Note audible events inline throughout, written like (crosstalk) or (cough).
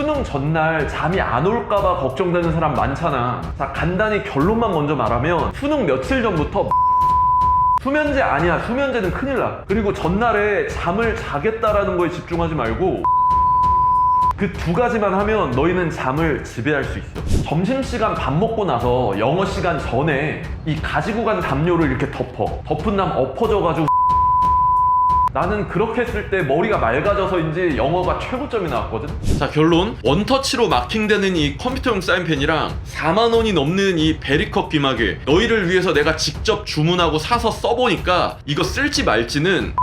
수능 전날 잠이 안 올까봐 걱정되는 사람 많잖아. 자, 간단히 결론만 먼저 말하면 수능 며칠 전부터 (laughs) 수면제 아니야. 수면제는 큰일 나. 그리고 전날에 잠을 자겠다라는 거에 집중하지 말고 (laughs) 그 두 가지만 하면 너희는 잠을 지배할 수 있어. 점심시간 밥 먹고 나서 영어 시간 전에 이 가지고 간 담요를 이렇게 덮어. 덮은 다음 엎어져가지고 나는 그렇게 했을 때 머리가 맑아져서인지 영어가 최고점이 나왔거든. 자 결론 원터치로 마킹되는 이 컴퓨터용 사인펜이랑 4만 원이 넘는 이 베리컵 귀마개 너희를 위해서 내가 직접 주문하고 사서 써보니까 이거 쓸지 말지는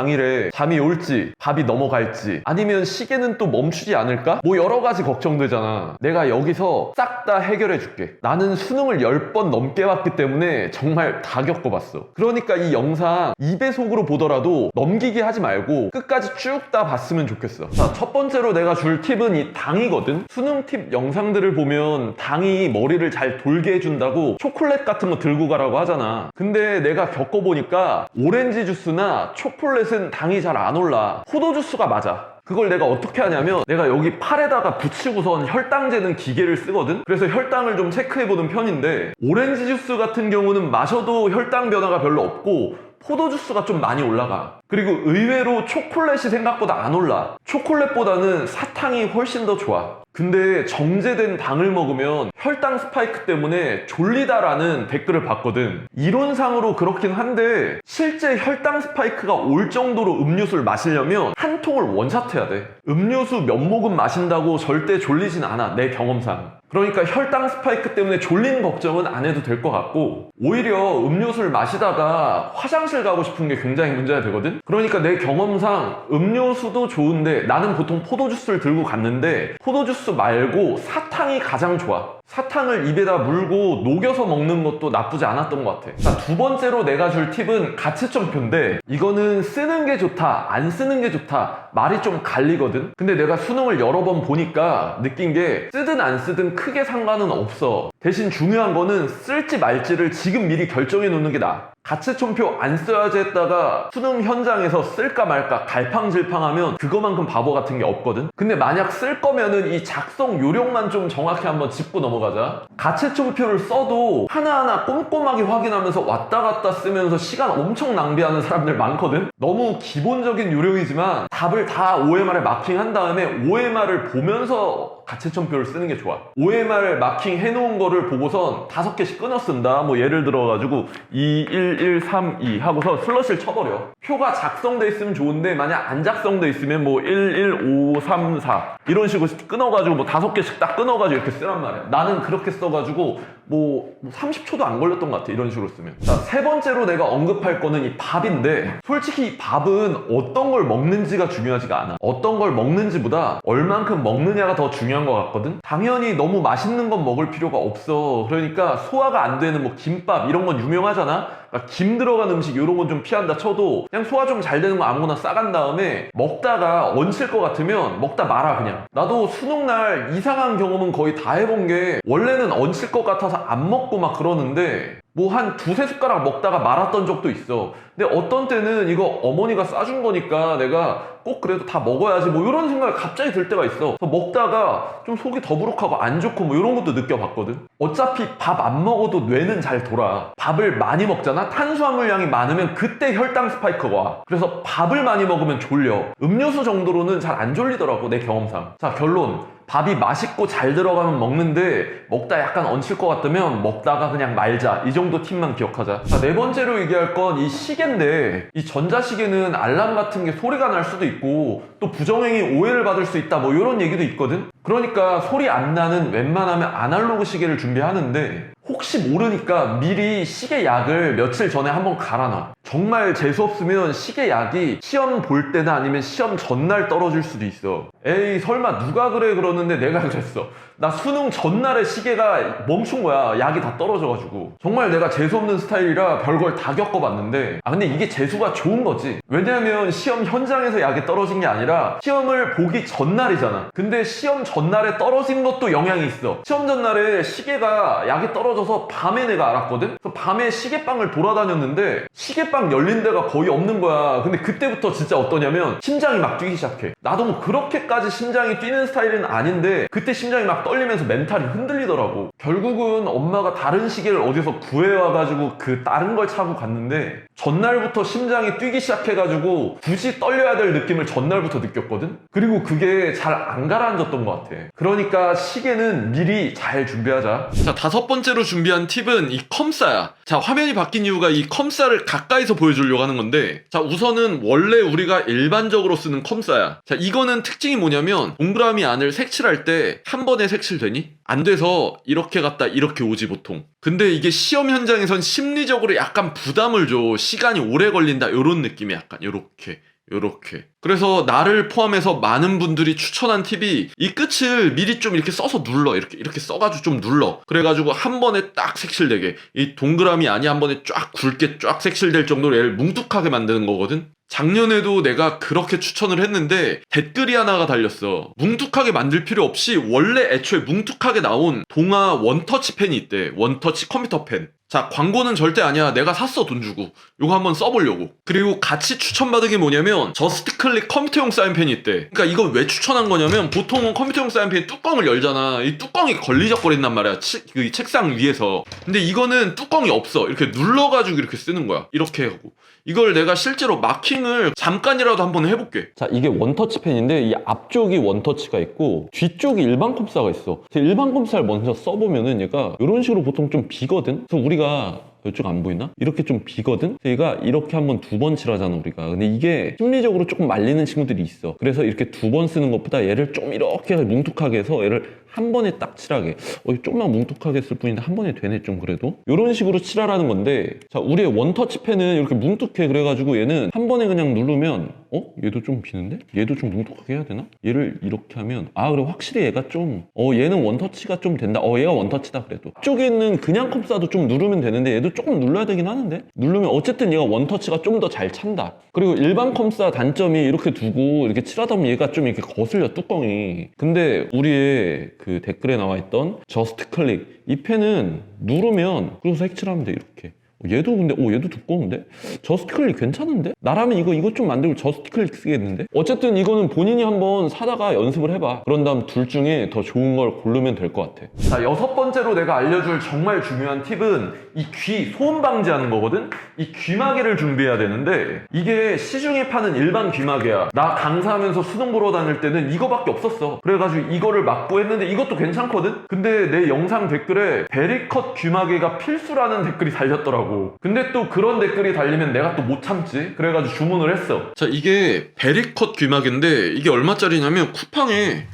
당일에 잠이 올지 밥이 넘어갈지 아니면 시계는 또 멈추지 않을까? 뭐 여러 가지 걱정되잖아. 내가 여기서 싹 다 해결해 줄게. 나는 수능을 10번 넘게 봤기 때문에 정말 다 겪어봤어. 그러니까 이 영상 2배속으로 보더라도 넘기게 하지 말고 끝까지 쭉 다 봤으면 좋겠어. 자 첫 번째로 내가 줄 팁은 이 당이거든. 수능 팁 영상들을 보면 당이 머리를 잘 돌게 해준다고 초콜릿 같은 거 들고 가라고 하잖아. 근데 내가 겪어보니까 오렌지 주스나 초콜릿 은 당이 잘 안 올라. 포도 주스가 맞아. 그걸 내가 어떻게 하냐면 내가 여기 팔에다가 붙이고선 혈당 재는 기계를 쓰거든? 그래서 혈당을 좀 체크해보는 편인데 오렌지 주스 같은 경우는 마셔도 혈당 변화가 별로 없고 포도 주스가 좀 많이 올라가 그리고 의외로 초콜릿이 생각보다 안 올라 초콜릿보다는 사탕이 훨씬 더 좋아 근데 정제된 당을 먹으면 혈당 스파이크 때문에 졸리다라는 댓글을 봤거든. 이론상으로 그렇긴 한데 실제 혈당 스파이크가 올 정도로 음료수를 마시려면 한 통을 원샷해야 돼. 음료수 몇 모금 마신다고 절대 졸리진 않아. 내 경험상. 그러니까 혈당 스파이크 때문에 졸리는 걱정은 안 해도 될 것 같고 오히려 음료수를 마시다가 화장실 가고 싶은 게 굉장히 문제가 되거든? 그러니까 내 경험상 음료수도 좋은데 나는 보통 포도주스를 들고 갔는데 포도주스 말고 사탕이 가장 좋아 사탕을 입에다 물고 녹여서 먹는 것도 나쁘지 않았던 것 같아. 자, 두 번째로 내가 줄 팁은 가채점표인데 이거는 쓰는 게 좋다 안 쓰는 게 좋다 말이 좀 갈리거든? 근데 내가 수능을 여러 번 보니까 느낀 게 쓰든 안 쓰든 크게 상관은 없어. 대신 중요한 거는 쓸지 말지를 지금 미리 결정해 놓는 게 나아 가채점표 안 써야지 했다가 수능 현장에서 쓸까 말까 갈팡질팡하면 그거만큼 바보 같은 게 없거든? 근데 만약 쓸 거면은 이 작성 요령만 좀 정확히 한번 짚고 넘어가자. 가채점표를 써도 하나하나 꼼꼼하게 확인하면서 왔다 갔다 쓰면서 시간 엄청 낭비하는 사람들 많거든? 너무 기본적인 요령이지만 답을 다 OMR에 마킹한 다음에 OMR을 보면서 가채점표를 쓰는 게 좋아. OMR 마킹 해놓은 거를 보고선 다섯 개씩 끊어 쓴다. 뭐 예를 들어가지고 2, 1, 1, 3, 2 하고서 슬러시를 쳐버려. 표가 작성돼 있으면 좋은데 만약 안 작성돼 있으면 뭐 1, 1, 5, 3, 4 이런 식으로 끊어가지고 뭐 다섯 개씩 딱 끊어가지고 이렇게 쓰란 말이야. 나는 그렇게 써가지고 뭐 30초도 안 걸렸던 것 같아. 이런 식으로 쓰면. 자, 세 번째로 내가 언급할 거는 이 밥인데 솔직히 이 밥은 어떤 걸 먹는지가 중요하지가 않아. 어떤 걸 먹는지보다 얼만큼 먹느냐가 더 중요한 것 같거든. 당연히 너무 맛있는 건 먹을 필요가 없어. 그러니까 소화가 안 되는 뭐 김밥 이런 건 유명하잖아. 그러니까 김 들어간 음식 이런 건 좀 피한다 쳐도 그냥 소화 좀 잘 되는 거 아무거나 싸간 다음에 먹다가 얹힐 것 같으면 먹다 말아 그냥. 나도 수능 날 이상한 경험은 거의 다 해본 게 원래는 얹힐 것 같아서 안 먹고 막 그러는데 뭐 한 두세 숟가락 먹다가 말았던 적도 있어. 근데 어떤 때는 이거 어머니가 싸준 거니까 내가 꼭 그래도 다 먹어야지 뭐 이런 생각이 갑자기 들 때가 있어. 그래서 먹다가 좀 속이 더부룩하고 안 좋고 뭐 이런 것도 느껴봤거든. 어차피 밥 안 먹어도 뇌는 잘 돌아. 밥을 많이 먹잖아? 탄수화물량이 많으면 그때 혈당 스파이크가 와. 그래서 밥을 많이 먹으면 졸려. 음료수 정도로는 잘 안 졸리더라고, 내 경험상. 자, 결론. 밥이 맛있고 잘 들어가면 먹는데 먹다 약간 얹힐 것 같으면 먹다가 그냥 말자. 이 정도 팁만 기억하자. 자, 네 번째로 얘기할 건 이 시계인데 이 전자시계는 알람 같은 게 소리가 날 수도 있고 또 부정행위 오해를 받을 수 있다 뭐 이런 얘기도 있거든 그러니까 소리 안 나는 웬만하면 아날로그 시계를 준비하는데 혹시 모르니까 미리 시계 약을 며칠 전에 한번 갈아놔. 정말 재수 없으면 시계 약이 시험 볼 때나 아니면 시험 전날 떨어질 수도 있어. 에이 설마 누가 그래 그러는데 내가 그랬어. 나 수능 전날에 시계가 멈춘 거야. 약이 다 떨어져가지고. 정말 내가 재수 없는 스타일이라 별걸 다 겪어봤는데 아 근데 이게 재수가 좋은 거지. 왜냐면 시험 현장에서 약이 떨어진 게 아니라 시험을 보기 전날이잖아. 근데 시험 전날에 떨어진 것도 영향이 있어. 시험 전날에 시계가 약이 떨어져서 밤에 내가 알았거든? 그래서 밤에 시계방을 돌아다녔는데 시계방 열린 데가 거의 없는 거야. 근데 그때부터 진짜 어떠냐면 심장이 막 뛰기 시작해. 나도 뭐 그렇게까지 심장이 뛰는 스타일은 아닌데 그때 심장이 막 떨리면서 멘탈이 흔들리더라고. 결국은 엄마가 다른 시계를 어디서 구해와가지고 그 다른 걸 차고 갔는데 전날부터 심장이 뛰기 시작해가지고 굳이 떨려야 될 느낌을 전날부터 느꼈거든? 그리고 그게 잘 안 가라앉았던 것 같아. 그러니까 시계는 미리 잘 준비하자. 자, 다섯 번째로 준비한 팁은 이 컴싸야. 자, 화면이 바뀐 이유가 이 컴싸를 가까이서 보여주려고 하는 건데, 자, 우선은 원래 우리가 일반적으로 쓰는 컴싸야. 자, 이거는 특징이 뭐냐면, 동그라미 안을 색칠할 때 한 번에 색 칠되니? 안 돼서 이렇게 갔다 이렇게 오지 보통. 근데 이게 시험 현장에선 심리적으로 약간 부담을 줘. 시간이 오래 걸린다. 요런 느낌이 약간 요렇게. 요렇게. 그래서 나를 포함해서 많은 분들이 추천한 팁이 이 끝을 미리 좀 이렇게 써서 눌러. 이렇게, 이렇게 써가지고 좀 눌러. 그래가지고 한 번에 딱 색칠되게. 이 동그라미 안이 한 번에 쫙 굵게 쫙 색칠될 정도로 얘를 뭉툭하게 만드는 거거든? 작년에도 내가 그렇게 추천을 했는데 댓글이 하나가 달렸어. 뭉툭하게 만들 필요 없이 원래 애초에 뭉툭하게 나온 동아 원터치 펜이 있대. 원터치 컴퓨터 펜. 자, 광고는 절대 아니야. 내가 샀어, 돈 주고. 요거 한번 써보려고. 그리고 같이 추천받은 게 뭐냐면, 저스트 클릭 컴퓨터용 사인펜이 있대. 그러니까 이건 왜 추천한 거냐면, 보통은 컴퓨터용 사인펜 뚜껑을 열잖아. 이 뚜껑이 걸리적거린단 말이야. 치- 그 책상 위에서. 근데 이거는 뚜껑이 없어. 이렇게 눌러가지고 이렇게 쓰는 거야. 이렇게 하고. 이걸 내가 실제로 마킹을 잠깐이라도 한번 해볼게. 자, 이게 원터치 펜인데 이 앞쪽이 원터치가 있고 뒤쪽이 일반 컴사가 있어. 일반 컴사를 먼저 써보면은 얘가 이런 식으로 보통 좀 비거든. 그래서 우리 가 이쪽 안 보이나? 이렇게 좀 비거든? 얘가 이렇게 한번 두 번 칠하잖아, 우리가. 근데 이게 심리적으로 조금 말리는 친구들이 있어. 그래서 이렇게 두 번 쓰는 것보다 얘를 좀 이렇게 뭉툭하게 해서 얘를 한 번에 딱 칠하게. 어, 좀만 뭉툭하게 쓸 뿐인데 한 번에 되네, 좀 그래도. 이런 식으로 칠하라는 건데, 자, 우리의 원터치 펜은 이렇게 뭉툭해. 그래가지고 얘는 한 번에 그냥 누르면, 어? 얘도 좀 비는데? 얘도 좀 뭉툭하게 해야 되나? 얘를 이렇게 하면, 아, 그래, 확실히 얘가 좀, 어, 얘는 원터치가 좀 된다. 어, 얘가 원터치다, 그래도. 쪽에 있는 그냥 컵사도 좀 누르면 되는데, 얘도 조금 눌러야 되긴 하는데? 누르면 어쨌든 얘가 원터치가 좀 더 잘 찬다. 그리고 일반 컴사 단점이 이렇게 두고 이렇게 칠하다 보면 얘가 좀 이렇게 거슬려, 뚜껑이. 근데 우리의 그 댓글에 나와 있던 저스트 클릭. 이 펜은 누르면, 그리고 색칠하면 돼, 이렇게. 어, 얘도 근데 오 얘도 두꺼운데? 저스트 클릭 괜찮은데? 나라면 이거 이것 좀 만들고 저스트 클릭 쓰겠는데? 어쨌든 이거는 본인이 한번 사다가 연습을 해봐. 그런 다음 둘 중에 더 좋은 걸 고르면 될 것 같아. 자 여섯 번째로 내가 알려줄 정말 중요한 팁은 이 귀 소음 방지하는 거거든? 이 귀마개를 준비해야 되는데 이게 시중에 파는 일반 귀마개야. 나 강사하면서 수능 보러 다닐 때는 이거밖에 없었어. 그래가지고 이거를 맞고 했는데 이것도 괜찮거든? 근데 내 영상 댓글에 베리컷 귀마개가 필수라는 댓글이 달렸더라고 근데 또 그런 댓글이 달리면 내가 또 못 참지 그래가지고 주문을 했어 자 이게 베리컷 귀마개인데 이게 얼마짜리냐면 쿠팡에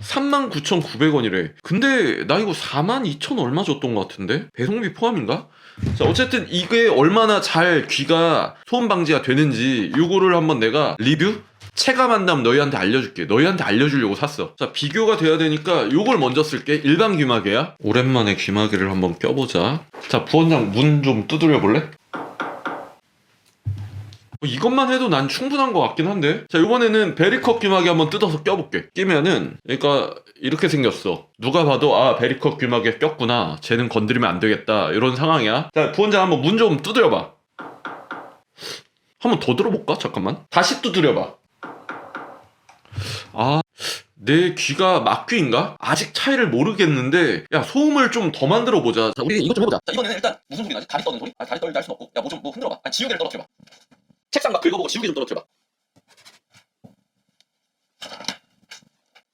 39,900원이래. 근데 나 이거 42,000 얼마 줬던 것 같은데? 배송비 포함인가? 자, 어쨌든 이게 얼마나 잘 귀가 소음 방지가 되는지 요거를 한번 내가 리뷰? 체감한 다음 너희한테 알려줄게. 너희한테 알려주려고 샀어. 자, 비교가 돼야 되니까 요걸 먼저 쓸게. 일반 귀마개야. 오랜만에 귀마개를 한번 껴보자. 자, 부원장 문 좀 두드려 볼래? 뭐 이것만 해도 난 충분한 것 같긴 한데 자 이번에는 베리컷 귀마개 한번 뜯어서 껴볼게 끼면은 그러니까 이렇게 생겼어 누가 봐도 아 베리컷 귀마개 꼈구나 쟤는 건드리면 안 되겠다 이런 상황이야 자 부원장 한번 문 좀 두드려봐 한번 더 들어볼까 잠깐만 다시 두드려봐 아 내 귀가 막귀인가? 아직 차이를 모르겠는데 야 소음을 좀 더 만들어 보자 자 우리 이것 좀 해보자 자, 이번에는 일단 무슨 소리 나지? 다리 떠는 소리? 아, 다리 떨다 할순 없고. 야, 뭐 좀 뭐 흔들어봐. 아니, 지우개를 떨어뜨려봐. 책상 막 긁어보고 지우개 좀 떨어뜨려봐.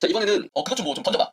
자, 이번에는 어, 그것 좀 뭐 좀 던져봐.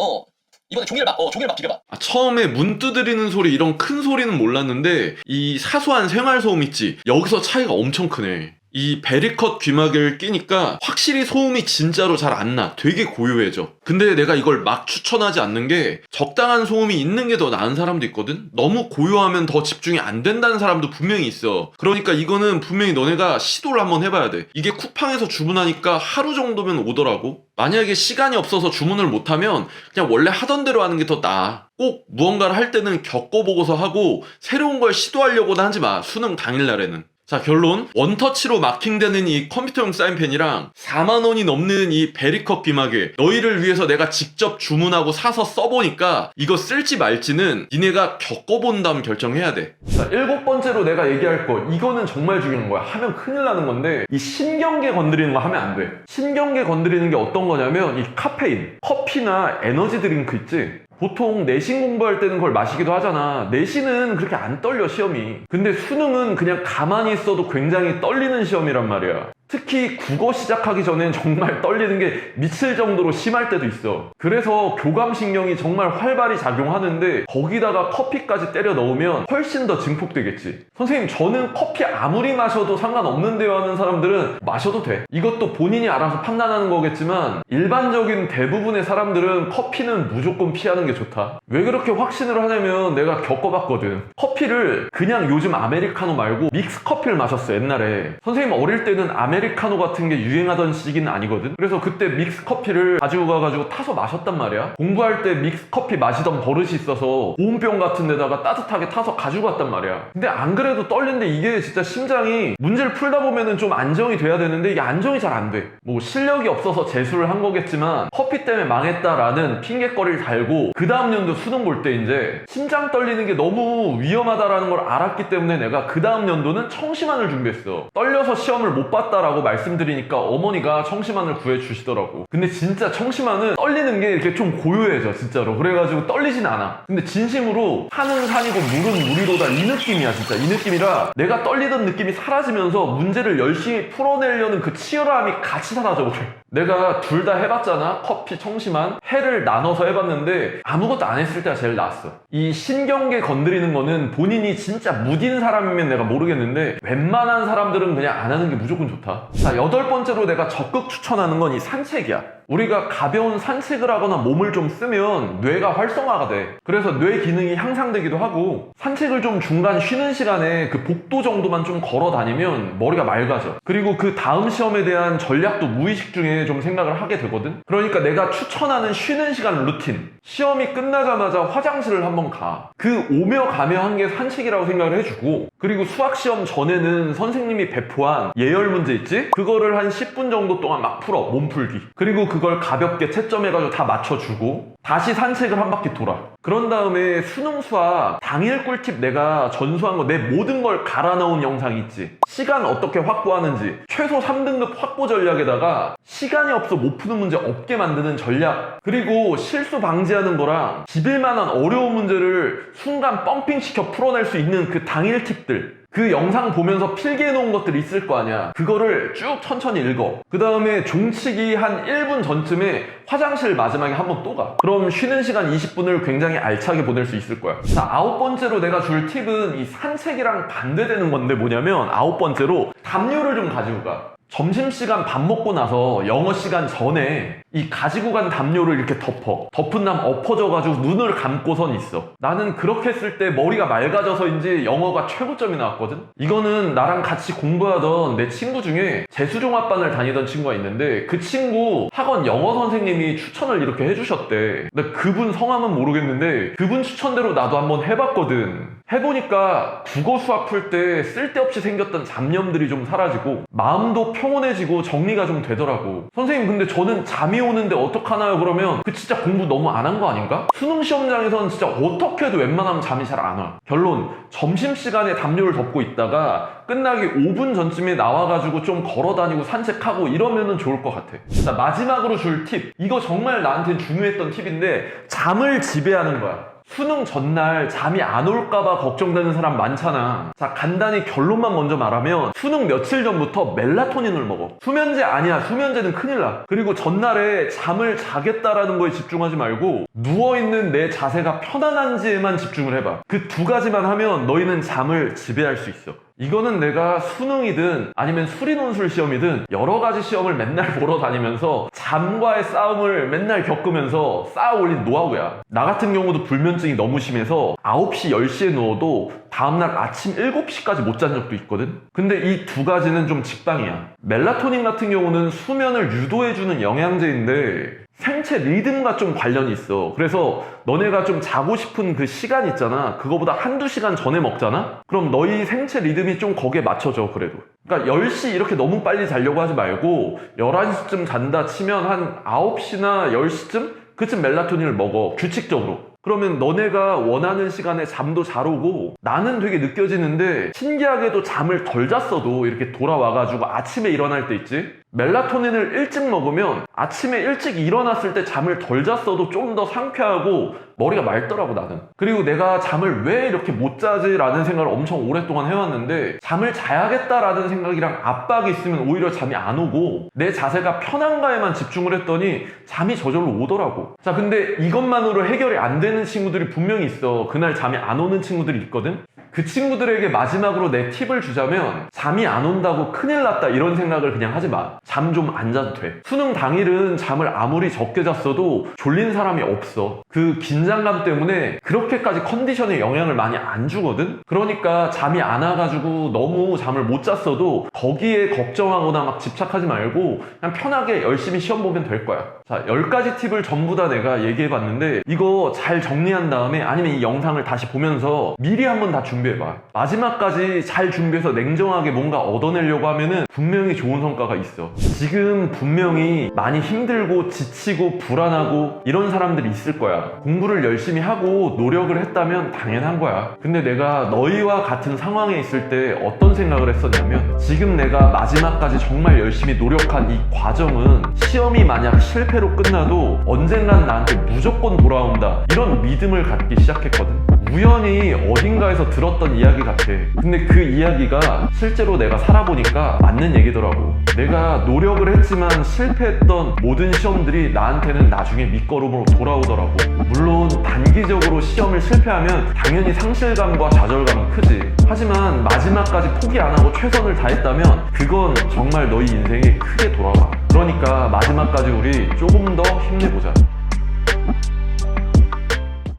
어, 이번에 종이를 막, 어, 종이를 막 비벼봐. 아, 처음에 문 두드리는 소리 이런 큰 소리는 몰랐는데 이 사소한 생활 소음 있지 여기서 차이가 엄청 크네 이 베리컷 귀마개를 끼니까 확실히 소음이 진짜로 잘 안 나. 되게 고요해져. 근데 내가 이걸 막 추천하지 않는 게 적당한 소음이 있는 게 더 나은 사람도 있거든? 너무 고요하면 더 집중이 안 된다는 사람도 분명히 있어. 그러니까 이거는 분명히 너네가 시도를 한번 해봐야 돼. 이게 쿠팡에서 주문하니까 하루 정도면 오더라고. 만약에 시간이 없어서 주문을 못하면 그냥 원래 하던 대로 하는 게 더 나아. 꼭 무언가를 할 때는 겪어보고서 하고 새로운 걸 시도하려고는 하지 마. 수능 당일날에는. 자 결론. 원터치로 마킹되는 이 컴퓨터용 사인펜이랑 4만원이 넘는 이 베리컵 귀마개. 너희를 위해서 내가 직접 주문하고 사서 써보니까 이거 쓸지 말지는 니네가 겪어본 다음 결정해야 돼자 일곱 번째로 내가 얘기할 거. 이거는 정말 중요한 거야. 하면 큰일 나는 건데 이 신경계 건드리는 거 하면 안돼. 신경계 건드리는 게 어떤 거냐면 이 카페인 커피나 에너지 드링크 있지 보통 내신 공부할 때는 그걸 마시기도 하잖아. 내신은 그렇게 안 떨려, 시험이. 근데 수능은 그냥 가만히 있어도 굉장히 떨리는 시험이란 말이야. 특히 국어 시작하기 전엔 정말 떨리는 게 미칠 정도로 심할 때도 있어. 그래서 교감신경이 정말 활발히 작용하는데 거기다가 커피까지 때려 넣으면 훨씬 더 증폭되겠지. 선생님, 저는 커피 아무리 마셔도 상관없는데요 하는 사람들은 마셔도 돼. 이것도 본인이 알아서 판단하는 거겠지만 일반적인 대부분의 사람들은 커피는 무조건 피하는 게 좋다. 왜 그렇게 확신을 하냐면 내가 겪어봤거든. 커피를 그냥 요즘 아메리카노 말고 믹스 커피를 마셨어, 옛날에. 선생님 어릴 때는 아메 리카노 같은 게 유행하던 시기는 아니거든. 그래서 그때 믹스 커피를 가지고 가가지고 타서 마셨단 말이야. 공부할 때 믹스 커피 마시던 버릇이 있어서 보온병 같은 데다가 따뜻하게 타서 가지고 갔단 말이야. 근데 안 그래도 떨리는데 이게 진짜 심장이 문제를 풀다 보면은 좀 안정이 돼야 되는데 이게 안정이 잘 안 돼. 뭐 실력이 없어서 재수를 한 거겠지만 커피 때문에 망했다라는 핑계거리를 달고 그 다음 연도 수능 볼 때 이제 심장 떨리는 게 너무 위험하다라는 걸 알았기 때문에 내가 그 다음 연도는 청심환을 준비했어. 떨려서 시험을 못 봤다라 고 말씀드리니까 어머니가 청심환을 구해 주시더라고. 근데 진짜 청심환은 떨리는 게 이렇게 좀 고요해져 진짜로. 그래가지고 떨리진 않아. 근데 진심으로 산은 산이고 물은 물이로다 이 느낌이야 진짜 이 느낌이라 내가 떨리던 느낌이 사라지면서 문제를 열심히 풀어내려는 그 치열함이 같이 사라져 그래. 내가 둘 다 해봤잖아. 커피 청심환. 해를 나눠서 해봤는데 아무것도 안 했을 때가 제일 나았어. 이 신경계 건드리는 거는 본인이 진짜 무딘 사람이면 내가 모르겠는데 웬만한 사람들은 그냥 안 하는 게 무조건 좋다. 자 여덟 번째로 내가 적극 추천하는 건 이 산책이야 우리가 가벼운 산책을 하거나 몸을 좀 쓰면 뇌가 활성화가 돼. 그래서 뇌 기능이 향상되기도 하고 산책을 좀 중간 쉬는 시간에 그 복도 정도만 좀 걸어 다니면 머리가 맑아져. 그리고 그 다음 시험에 대한 전략도 무의식 중에 좀 생각을 하게 되거든. 그러니까 내가 추천하는 쉬는 시간 루틴. 시험이 끝나자마자 화장실을 한번 가. 그 오며 가며 한 게 산책이라고 생각을 해주고 그리고 수학 시험 전에는 선생님이 배포한 예열 문제 있지? 그거를 한 10분 정도 동안 막 풀어 몸 풀기. 그리고 그걸 가볍게 채점해가지고 다 맞춰주고 다시 산책을 한 바퀴 돌아. 그런 다음에 수능 수학 당일 꿀팁 내가 전수한 거 내 모든 걸 갈아 넣은 영상 있지. 시간 어떻게 확보하는지 최소 3등급 확보 전략에다가 시간이 없어 못 푸는 문제 없게 만드는 전략 그리고 실수 방지하는 거랑 집일만한 어려운 문제를 순간 펌핑시켜 풀어낼 수 있는 그 당일 팁들 그 영상 보면서 필기해 놓은 것들이 있을 거 아니야. 그거를 쭉 천천히 읽어. 그 다음에 종치기 한 1분 전쯤에 화장실 마지막에 한 번 또 가. 그럼 쉬는 시간 20분을 굉장히 알차게 보낼 수 있을 거야. 자, 아홉 번째로 내가 줄 팁은 이 산책이랑 반대되는 건데 뭐냐면 아홉 번째로 담요를 좀 가지고 가. 점심시간 밥 먹고 나서 영어 시간 전에 이 가지고 간 담요를 이렇게 덮어. 덮은 다음 엎어져가지고 눈을 감고선 있어. 나는 그렇게 했을 때 머리가 맑아져서인지 영어가 최고점이 나왔거든? 이거는 나랑 같이 공부하던 내 친구 중에 재수종합반을 다니던 친구가 있는데 그 친구 학원 영어 선생님이 추천을 이렇게 해주셨대. 근데 그분 성함은 모르겠는데 그분 추천대로 나도 한번 해봤거든. 해보니까 국어 수학 풀 때 쓸데없이 생겼던 잡념들이 좀 사라지고 마음도 평온해지고 정리가 좀 되더라고. 선생님 근데 저는 잠이 오는데 어떡하나요? 그러면 그 진짜 공부 너무 안 한 거 아닌가? 수능 시험장에서는 진짜 어떻게 해도 웬만하면 잠이 잘 안 와. 결론 점심시간에 담요를 덮고 있다가 끝나기 5분 전쯤에 나와가지고 좀 걸어다니고 산책하고 이러면은 좋을 것 같아. 자 마지막으로 줄 팁. 이거 정말 나한테 중요했던 팁인데 잠을 지배하는 거야. 수능 전날 잠이 안 올까봐 걱정되는 사람 많잖아. 자, 간단히 결론만 먼저 말하면 수능 며칠 전부터 멜라토닌을 먹어. 수면제 아니야. 수면제는 큰일 나. 그리고 전날에 잠을 자겠다라는 거에 집중하지 말고 누워있는 내 자세가 편안한지에만 집중을 해봐. 그 두 가지만 하면 너희는 잠을 지배할 수 있어. 이거는 내가 수능이든 아니면 수리논술 시험이든 여러 가지 시험을 맨날 보러 다니면서 잠과의 싸움을 맨날 겪으면서 쌓아 올린 노하우야. 나 같은 경우도 불면증이 너무 심해서 9시, 10시에 누워도 다음날 아침 7시까지 못 잔 적도 있거든? 근데 이 두 가지는 좀 직방이야. 멜라토닌 같은 경우는 수면을 유도해주는 영양제인데 생체 리듬과 좀 관련이 있어. 그래서 너네가 좀 자고 싶은 그 시간 있잖아. 그거보다 한두 시간 전에 먹잖아? 그럼 너희 생체 리듬이 좀 거기에 맞춰져, 그래도. 그러니까 10시 이렇게 너무 빨리 자려고 하지 말고 11시쯤 잔다 치면 한 9시나 10시쯤? 그쯤 멜라토닌을 먹어, 규칙적으로. 그러면 너네가 원하는 시간에 잠도 잘 오고 나는 되게 느껴지는데 신기하게도 잠을 덜 잤어도 이렇게 돌아와가지고 아침에 일어날 때 있지 멜라토닌을 일찍 먹으면 아침에 일찍 일어났을 때 잠을 덜 잤어도 좀 더 상쾌하고 머리가 맑더라고 나는. 그리고 내가 잠을 왜 이렇게 못 자지 라는 생각을 엄청 오랫동안 해왔는데 잠을 자야겠다라는 생각이랑 압박이 있으면 오히려 잠이 안 오고 내 자세가 편한가에만 집중을 했더니 잠이 저절로 오더라고. 자 근데 이것만으로 해결이 안 되는 친구들이 분명히 있어. 그날 잠이 안 오는 친구들이 있거든 그 친구들에게 마지막으로 내 팁을 주자면 잠이 안 온다고 큰일 났다 이런 생각을 그냥 하지 마. 잠 좀 안 자도 돼. 수능 당일은 잠을 아무리 적게 잤어도 졸린 사람이 없어. 그 긴장감 때문에 그렇게까지 컨디션에 영향을 많이 안 주거든? 그러니까 잠이 안 와가지고 너무 잠을 못 잤어도 거기에 걱정하거나 막 집착하지 말고 그냥 편하게 열심히 시험 보면 될 거야. 자, 10가지 팁을 전부 다 내가 얘기해 봤는데 이거 잘 정리한 다음에 아니면 이 영상을 다시 보면서 미리 한번 다 준비해 봐. 마지막까지 잘 준비해서 냉정하게 뭔가 얻어내려고 하면은 분명히 좋은 성과가 있어. 지금 분명히 많이 힘들고 지치고 불안하고 이런 사람들이 있을 거야. 공부를 열심히 하고 노력을 했다면 당연한 거야. 근데 내가 너희와 같은 상황에 있을 때 어떤 생각을 했었냐면 지금 내가 마지막까지 정말 열심히 노력한 이 과정은 시험이 만약 실패로 끝나도 언젠간 나한테 무조건 돌아온다. 이런 믿음을 갖기 시작했거든. 우연히 어딘가에서 들었던 이야기 같아. 근데 그 이야기가 실제로 내가 살아보니까 맞는 얘기더라고. 내가 노력을 했지만 실패했던 모든 시험들이 나한테는 나중에 밑거름으로 돌아오더라고. 물론 단기적으로 시험을 실패하면 당연히 상실감과 좌절감은 크지. 하지만 마지막까지 포기 안 하고 최선을 다했다면 그건 정말 너희 인생에 크게 돌아와. 그러니까 마지막까지 우리 조금 더 힘내보자.